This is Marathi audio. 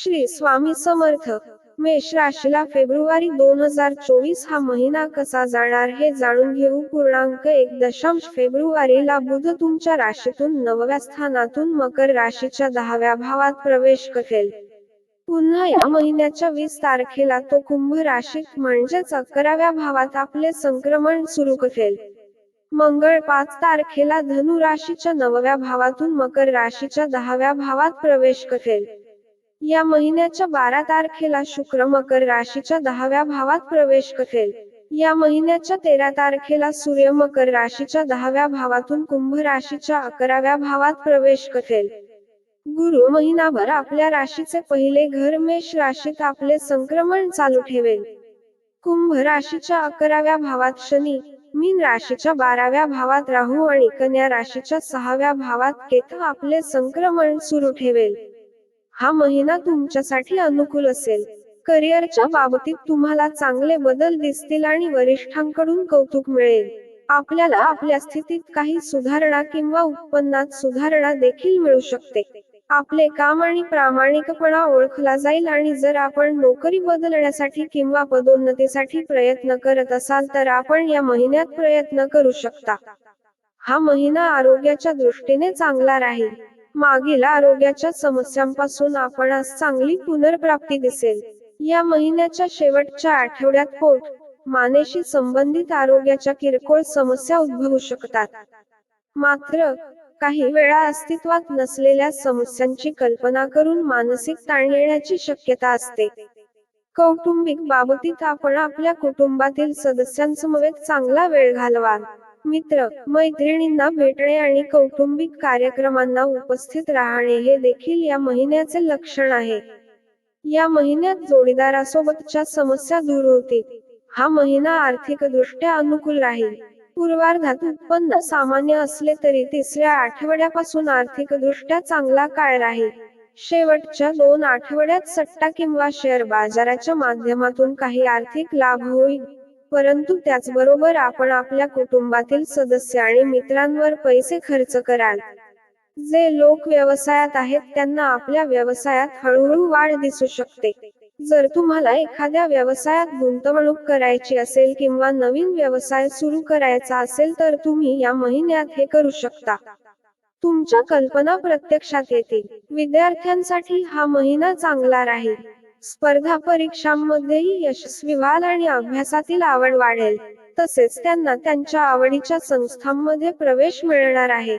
श्री स्वामी समर्थ मेष राशीला फेब्रुवारी दोन हजार चोवीस हा महिना कसा जाणार हे जाणून घेऊ. पूर्णांक एक दशांश फेब्रुवारीला बुध तुमच्या राशीतून नवव्या स्थानातून मकर राशीच्या दहाव्या भावात प्रवेश करेल. पुन्हा या महिन्याच्या वीस तारखेला तो कुंभ राशीत म्हणजेच अकराव्या भावात आपले संक्रमण सुरू करेल. मंगळ पाच तारखेला धनु राशीच्या नवव्या भावातून मकर राशीच्या दहाव्या भावात प्रवेश करेल. या महिन्याच्या बारा तारखेला शुक्र मकर राशीच्या दहाव्या भावात प्रवेश करेल. या महिन्याच्या तेरा तारखेला सूर्य मकर राशीच्या दहाव्या भावातून कुंभ राशीच्या अकराव्या भावात प्रवेश करेल. गुरु महिनाभर आपल्या राशीचे पहिले घर मेष राशीत आपले संक्रमण चालू ठेवेल. कुंभ राशीच्या अकराव्या भावात शनी मीन राशीच्या बाराव्या भावात राहू आणि कन्या राशीच्या सहाव्या भावात केतू आपले संक्रमण सुरू ठेवेल. हा महिना तुमच्यासाठी अनुकूल असेल. करिअरच्या बाबतीत तुम्हाला चांगले बदल दिसतील आणि वरिष्ठांकडून कौतुक मिळेल. आपल्याला आपल्या स्थितीत काही सुधारणा किंवा उत्पन्नात सुधारणा देखील मिळू शकते. आपले काम आणि प्रामाणिकपणा ओळखला जाईल आणि जर आपण नोकरी बदलण्यासाठी किंवा पदोन्नतीसाठी प्रयत्न करत असाल तर आपण या महिन्यात प्रयत्न करू शकता. हा महिना आरोग्याच्या दृष्टीने चांगला राहील. मागील आरोग्याच्या समस्यांपासून आपण चांगली पुनर्प्राप्ती दिसेल. या महिन्याच्या शेवटच्या आठवड्यात पोट मानेशी संबंधित आरोग्याच्या किरकोळ समस्या उद्भवू शकतात. मात्र काही वेळा अस्तित्वात नसलेल्या समस्यांची कल्पना करून मानसिक ताण येण्याची शक्यता असते. कौटुंबिक बाबतीत आपण आपल्या कुटुंबातील सदस्यांसमवेत चांगला वेळ घालवा. मित्र मैत्रिणींना भेटणे आणि कौटुंबिक कार्यक्रमांना उपस्थित राहणे हे देखील या महिन्याचे लक्षण आहे. या महिन्यात जोडीदारासोबतच्या समस्या दूर होतील. हा महिना आर्थिकदृष्ट्या अनुकूल राहील. पूर्वार्धात उत्पन्न सामान्य असले तरी तिसऱ्या आठवड्यापासून आर्थिकदृष्ट्या चांगला काळ राहील. शेवटच्या दोन आठवड्यात सट्टा किंवा शेअर बाजाराच्या माध्यमातून काही आर्थिक लाभ होईल. परंतु त्याचबरोबर आपण आपल्या कुटुंबातील सदस्य आणि मित्रांवर पैसे खर्च कराल. जे लोक व्यवसायात आहेत त्यांना आपल्या व्यवसायात हळूहळू वाढ दिसू शकते. जर तुम्हाला एखाद्या व्यवसायात गुंतवणूक करायची असेल किंवा नवीन व्यवसाय सुरू करायचा असेल तर तुम्ही या महिन्यात हे करू शकता. तुमच्या कल्पना प्रत्यक्षात येतील. विद्यार्थ्यांसाठी हा महिना चांगला राहील. स्पर्धा परीक्षांमध्येही यशस्वी व्हाल आणि अभ्यासातील आवड वाढेल. तसेच त्यांना त्यांच्या आवडीच्या संस्थांमध्ये प्रवेश मिळणार आहे.